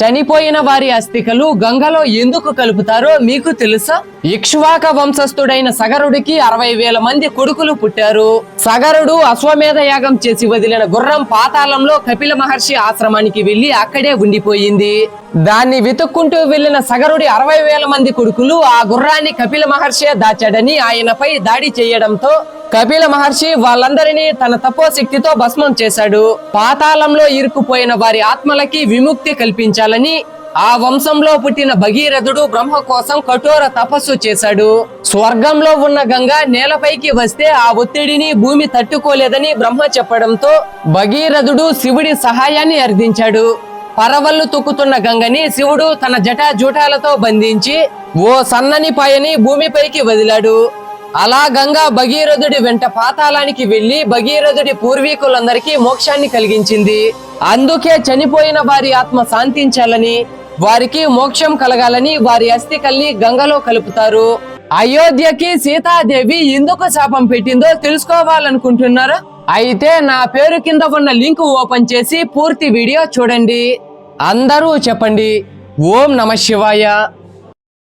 చనిపోయిన వారి అస్థికలు గంగలో ఎందుకు కలుపుతారో మీకు తెలుసా? ఇక్ష్వాక వంశస్థుడైన సగరుడికి అరవై వేల మంది కొడుకులు పుట్టారు. సగరుడు అశ్వమేధ యాగం చేసి వదిలిన గుర్రం పాతాళంలో కపిల మహర్షి ఆశ్రమానికి వెళ్ళి అక్కడే ఉండిపోయింది. దాన్ని వెతుక్కుంటూ వెళ్ళిన సగరుడి అరవై వేల మంది కొడుకులు ఆ గుర్రాన్ని కపిల మహర్షే దాచాడని ఆయనపై దాడి చేయడంతో కపిల మహర్షి వాళ్ళందరినీ తన తపోశక్తితో భస్మం చేశాడు. పాతాళంలో ఇరుక్కుపోయిన వారి ఆత్మలకి విముక్తి కల్పించాలని ఆ వంశంలో పుట్టిన భగీరథుడు బ్రహ్మ కోసం కఠోర తపస్సు చేశాడు. స్వర్గంలో ఉన్న గంగ నేలపైకి వస్తే ఆ ఒత్తిడిని భూమి తట్టుకోలేదని బ్రహ్మ చెప్పడంతో భగీరథుడు శివుడి సహాయాన్ని అర్థించాడు పరవళ్ళు తొక్కుతున్న గంగని శివుడు తన జటాజూటాలతో బంధించి ఓ సన్నని పాయని భూమిపైకి వదిలాడు. అలా గంగా భగీరథుడి వెంట పాతాళానికి వెళ్ళి భగీరథుడి పూర్వీకులందరికీ మోక్షాన్ని కలిగించింది. అందుకే చనిపోయిన వారి ఆత్మ శాంతించాలని వారికి మోక్షం కలగాలని వారి అస్థికల్ని గంగలో కలుపుతారు. అయోధ్యకి సీతాదేవి ఎందుకు శాపం పెట్టిందో తెలుసుకోవాలనుకుంటున్నారా? అయితే నా పేరు కింద ఉన్న లింక్ ఓపెన్ చేసి పూర్తి వీడియో చూడండి. అందరూ చెప్పండి. ఓం నమ శివాయ.